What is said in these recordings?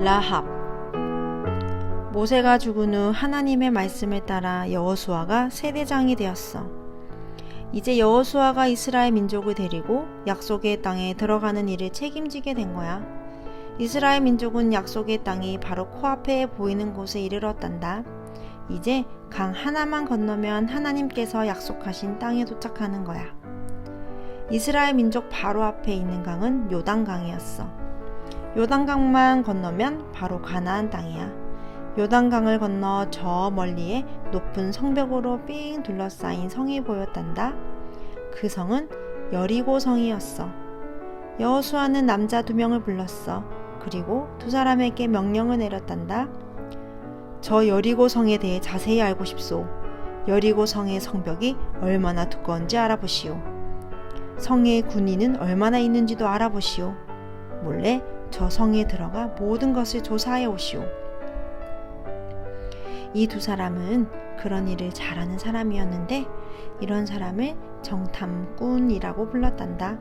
라합 모세가 죽은 후 하나님의 말씀을 따라 여호수아가 세대장이 되었어. 이제 여호수아가 이스라엘 민족을 데리고 약속의 땅에 들어가는 일을 책임지게 된 거야. 이스라엘 민족은 약속의 땅이 바로 코앞에 보이는 곳에 이르렀단다. 이제 강 하나만 건너면 하나님께서 약속하신 땅에 도착하는 거야. 이스라엘 민족 바로 앞에 있는 강은 요단강이었어. 요단강만 건너면 바로 가나안 땅이야. 요단강을 건너 저 멀리에 높은 성벽으로 삥 둘러싸인 성이 보였단다. 그 성은 여리고 성이었어. 여호수아는 남자 두 명을 불렀어. 그리고 두 사람에게 명령을 내렸단다. 저 여리고 성에 대해 자세히 알고 싶소. 여리고 성의 성벽이 얼마나 두꺼운지 알아보시오. 성의 군인은 얼마나 있는지도 알아보시오. 몰래 저 성에 들어가 모든 것을 조사해 오시오. 이 두 사람은 그런 일을 잘하는 사람이었는데 이런 사람을 정탐꾼이라고 불렀단다.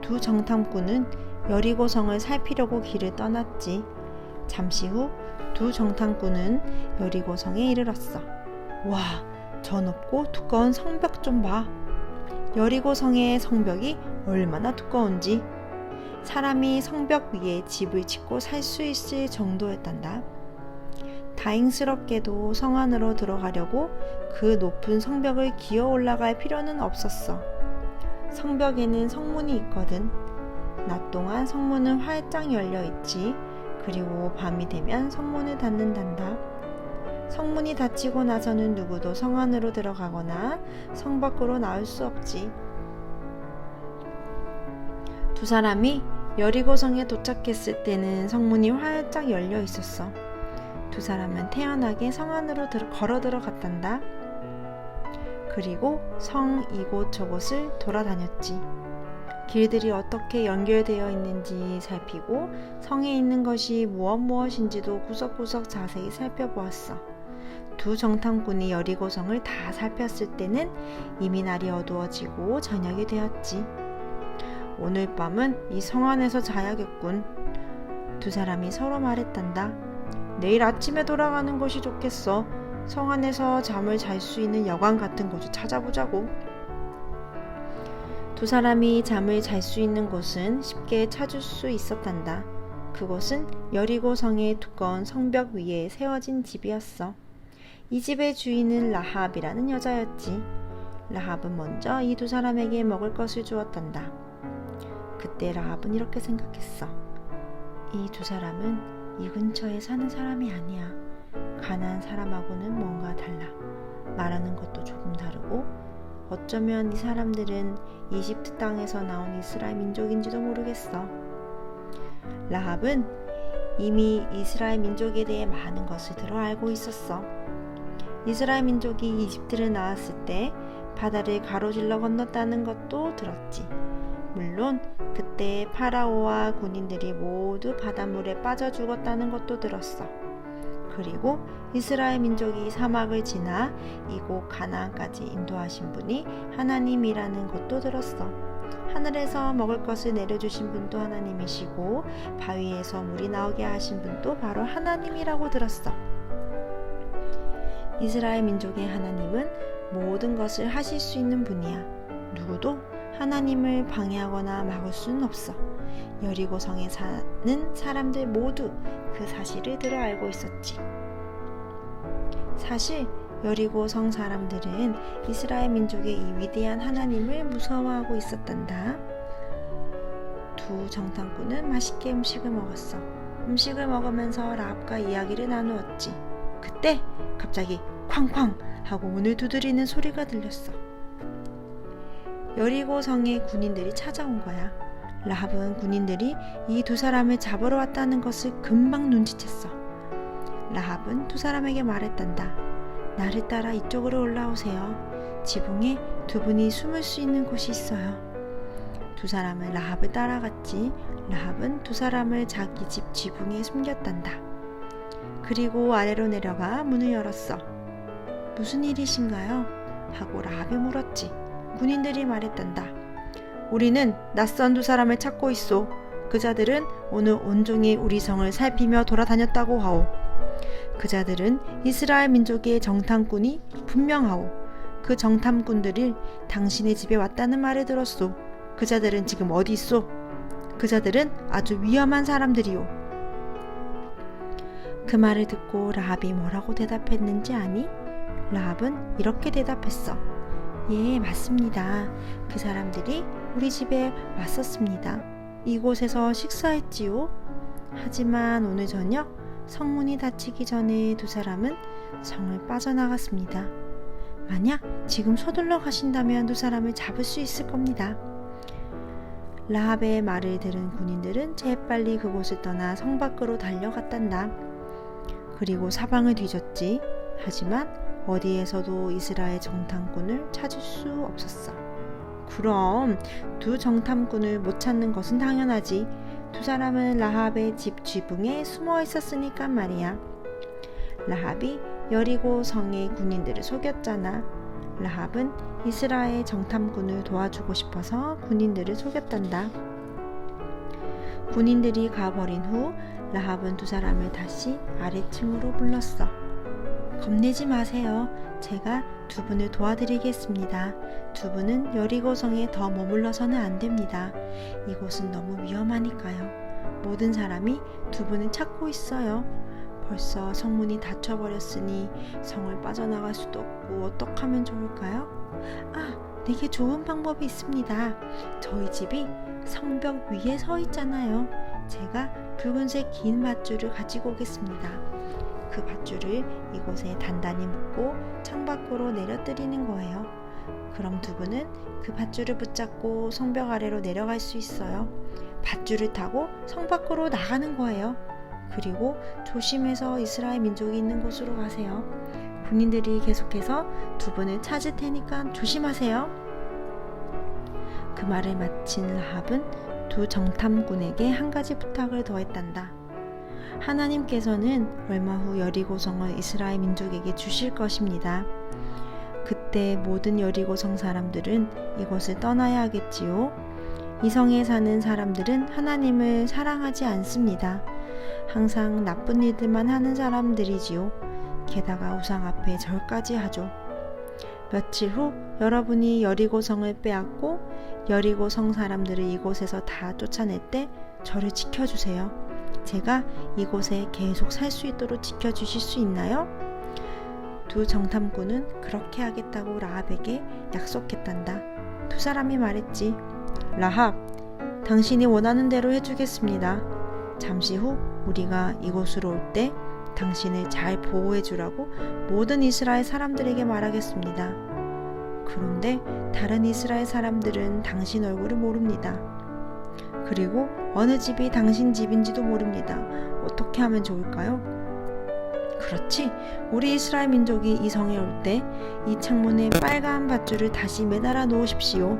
두 정탐꾼은 여리고성을 살피려고 길을 떠났지. 잠시 후 두 정탐꾼은 여리고성에 이르렀어. 와, 저 높고 두꺼운 성벽 좀 봐. 여리고성의 성벽이 얼마나 두꺼운지. 사람이 성벽 위에 집을 짓고 살 수 있을 정도였단다. 다행스럽게도 성 안으로 들어가려고 그 높은 성벽을 기어 올라갈 필요는 없었어. 성벽에는 성문이 있거든. 낮 동안 성문은 활짝 열려 있지. 그리고 밤이 되면 성문을 닫는단다. 성문이 닫히고 나서는 누구도 성 안으로 들어가거나 성 밖으로 나올 수 없지. 두 사람이 여리고성에 도착했을 때는 성문이 활짝 열려 있었어. 두 사람은 태연하게 성 안으로 들어, 걸어 들어갔단다. 그리고 성 이곳저곳을 돌아다녔지. 길들이 어떻게 연결되어 있는지 살피고 성에 있는 것이 무엇 무엇인지도 구석구석 자세히 살펴보았어. 두 정탐꾼이 여리고성을 다 살폈을 때는 이미 날이 어두워지고 저녁이 되었지. 오늘 밤은 이 성 안에서 자야겠군. 두 사람이 서로 말했단다. 내일 아침에 돌아가는 것이 좋겠어. 성 안에서 잠을 잘 수 있는 여관 같은 곳을 찾아보자고. 두 사람이 잠을 잘 수 있는 곳은 쉽게 찾을 수 있었단다. 그곳은 여리고 성의 두꺼운 성벽 위에 세워진 집이었어. 이 집의 주인은 라합이라는 여자였지. 라합은 먼저 이 두 사람에게 먹을 것을 주었단다. 그때 라합은 이렇게 생각했어. 이 두 사람은 이 근처에 사는 사람이 아니야. 가난한 사람하고는 뭔가 달라. 말하는 것도 조금 다르고 어쩌면 이 사람들은 이집트 땅에서 나온 이스라엘 민족인지도 모르겠어. 라합은 이미 이스라엘 민족에 대해 많은 것을 들어 알고 있었어. 이스라엘 민족이 이집트를 나왔을 때 바다를 가로질러 건넜다는 것도 들었지. 물론 그때 파라오와 군인들이 모두 바닷물에 빠져 죽었다는 것도 들었어. 그리고 이스라엘 민족이 사막을 지나 이곳 가나안까지 인도하신 분이 하나님이라는 것도 들었어. 하늘에서 먹을 것을 내려주신 분도 하나님이시고 바위에서 물이 나오게 하신 분도 바로 하나님이라고 들었어. 이스라엘 민족의 하나님은 모든 것을 하실 수 있는 분이야. 누구도 하나님을 방해하거나 막을 수는 없어. 여리고 성에 사는 사람들 모두 그 사실을 들어 알고 있었지. 사실 여리고 성 사람들은 이스라엘 민족의 이 위대한 하나님을 무서워하고 있었단다. 두 정탐꾼은 맛있게 음식을 먹었어. 음식을 먹으면서 라합과 이야기를 나누었지. 그때 갑자기 쾅쾅 하고 문을 두드리는 소리가 들렸어. 여리고 성의 군인들이 찾아온 거야. 라합은 군인들이 이 두 사람을 잡으러 왔다는 것을 금방 눈치챘어. 라합은 두 사람에게 말했단다. 나를 따라 이쪽으로 올라오세요. 지붕에 두 분이 숨을 수 있는 곳이 있어요. 두 사람은 라합을 따라갔지. 라합은 두 사람을 자기 집 지붕에 숨겼단다. 그리고 아래로 내려가 문을 열었어. 무슨 일이신가요? 하고 라합이 물었지. 군인들이 말했단다. 우리는 낯선 두 사람을 찾고 있어. 그 자들은 오늘 온종일 우리 성을 살피며 돌아다녔다고 하오. 그 자들은 이스라엘 민족의 정탐꾼이 분명하오. 그 정탐꾼들이 당신의 집에 왔다는 말을 들었소. 그 자들은 지금 어디 있소? 그 자들은 아주 위험한 사람들이오. 그 말을 듣고 라합이 뭐라고 대답했는지 아니? 라합은 이렇게 대답했어. 예, 맞습니다. 그 사람들이 우리 집에 왔었습니다. 이곳에서 식사했지요. 하지만 오늘 저녁 성문이 닫히기 전에 두 사람은 성을 빠져나갔습니다. 만약 지금 서둘러 가신다면 두 사람을 잡을 수 있을 겁니다. 라합의 말을 들은 군인들은 재빨리 그곳을 떠나 성 밖으로 달려갔단다. 그리고 사방을 뒤졌지. 하지만 어디에서도 이스라엘 정탐꾼을 찾을 수 없었어. 그럼 두 정탐꾼을 못 찾는 것은 당연하지. 두 사람은 라합의 집 지붕에 숨어 있었으니까 말이야. 라합이 여리고 성의 군인들을 속였잖아. 라합은 이스라엘 정탐꾼을 도와주고 싶어서 군인들을 속였단다. 군인들이 가버린 후 라합은 두 사람을 다시 아래층으로 불렀어. 겁내지 마세요. 제가 두 분을 도와드리겠습니다. 두 분은 여리고성에 더 머물러서는 안 됩니다. 이곳은 너무 위험하니까요. 모든 사람이 두 분을 찾고 있어요. 벌써 성문이 닫혀버렸으니 성을 빠져나갈 수도 없고 어떡 하면 좋을까요? 아, 되게 좋은 방법이 있습니다. 저희 집이 성벽 위에 서 있잖아요. 제가 붉은색 긴 밧줄을 가지고 오겠습니다. 그 밧줄을 이곳에 단단히 묶고 창밖으로 내려뜨리는 거예요. 그럼 두 분은 그 밧줄을 붙잡고 성벽 아래로 내려갈 수 있어요. 밧줄을 타고 성 밖으로 나가는 거예요. 그리고 조심해서 이스라엘 민족이 있는 곳으로 가세요. 군인들이 계속해서 두 분을 찾을 테니까 조심하세요. 그 말을 마친 라합은 두 정탐꾼에게 한 가지 부탁을 더했단다. 하나님께서는 얼마 후 여리고성을 이스라엘 민족에게 주실 것입니다. 그때 모든 여리고성 사람들은 이곳을 떠나야 하겠지요. 이 성에 사는 사람들은 하나님을 사랑하지 않습니다. 항상 나쁜 일들만 하는 사람들이지요. 게다가 우상 앞에 절까지 하죠. 며칠 후 여러분이 여리고성을 빼앗고 여리고성 사람들을 이곳에서 다 쫓아낼 때 저를 지켜주세요. 제가 이곳에 계속 살 수 있도록 지켜주실 수 있나요? 두 정탐꾼은 그렇게 하겠다고 라합에게 약속했단다. 두 사람이 말했지. 라합, 당신이 원하는 대로 해주겠습니다. 잠시 후 우리가 이곳으로 올 때 당신을 잘 보호해 주라고 모든 이스라엘 사람들에게 말하겠습니다. 그런데 다른 이스라엘 사람들은 당신 얼굴을 모릅니다. 그리고 어느 집이 당신 집인지도 모릅니다. 어떻게 하면 좋을까요? 그렇지. 우리 이스라엘 민족이 이 성에 올 때 이 창문에 빨간 밧줄을 다시 매달아 놓으십시오.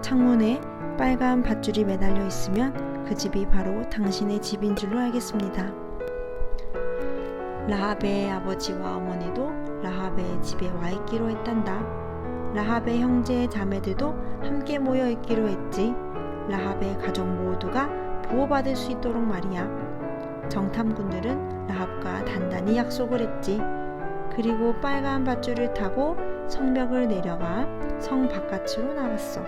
창문에 빨간 밧줄이 매달려 있으면 그 집이 바로 당신의 집인 줄로 알겠습니다. 라합의 아버지와 어머니도 라합의 집에 와 있기로 했단다. 라합의 형제 자매들도 함께 모여 있기로 했지. 라합의 가족 모두가 보호받을 수 있도록 말이야. 정탐꾼들은 라합과 단단히 약속을 했지. 그리고 빨간 밧줄을 타고 성벽을 내려가 성 바깥으로 나갔어.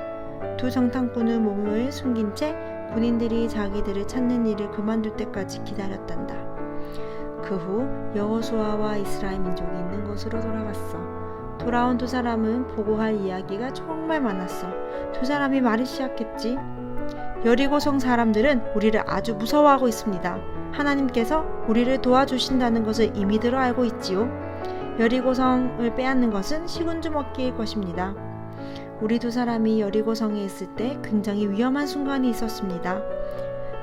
두 정탐꾼은 몸을 숨긴 채 군인들이 자기들을 찾는 일을 그만둘 때까지 기다렸단다. 그 후 여호수아와 이스라엘 민족이 있는 곳으로 돌아갔어. 돌아온 두 사람은 보고할 이야기가 정말 많았어. 두 사람이 말을 시작했지. 여리고성 사람들은 우리를 아주 무서워하고 있습니다. 하나님께서 우리를 도와주신다는 것을 이미 들어 알고 있지요. 여리고성을 빼앗는 것은 식은주 먹기일 것입니다. 우리 두 사람이 여리고성에 있을 때 굉장히 위험한 순간이 있었습니다.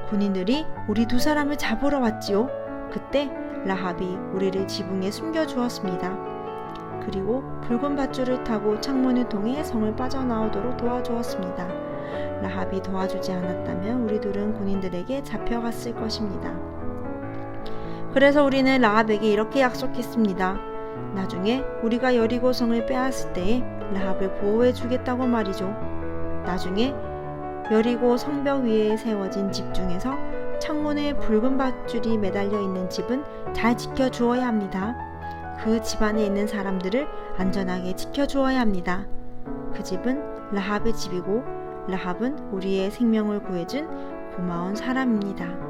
군인들이 우리 두 사람을 잡으러 왔지요. 그때 라합이 우리를 지붕에 숨겨 주었습니다. 그리고 붉은 밧줄을 타고 창문을 통해 성을 빠져나오도록 도와주었습니다. 라합이 도와주지 않았다면 우리들은 군인들에게 잡혀갔을 것입니다. 그래서 우리는 라합에게 이렇게 약속했습니다. 나중에 우리가 여리고성을 빼앗을 때에 라합을 보호해 주겠다고 말이죠. 나중에 여리고 성벽 위에 세워진 집 중에서 창문에 붉은 밧줄이 매달려 있는 집은 잘 지켜 주어야 합니다. 그 집안에 있는 사람들을 안전하게 지켜 주어야 합니다. 그 집은 라합의 집이고 라합은 우리의 생명을 구해준 고마운 사람입니다.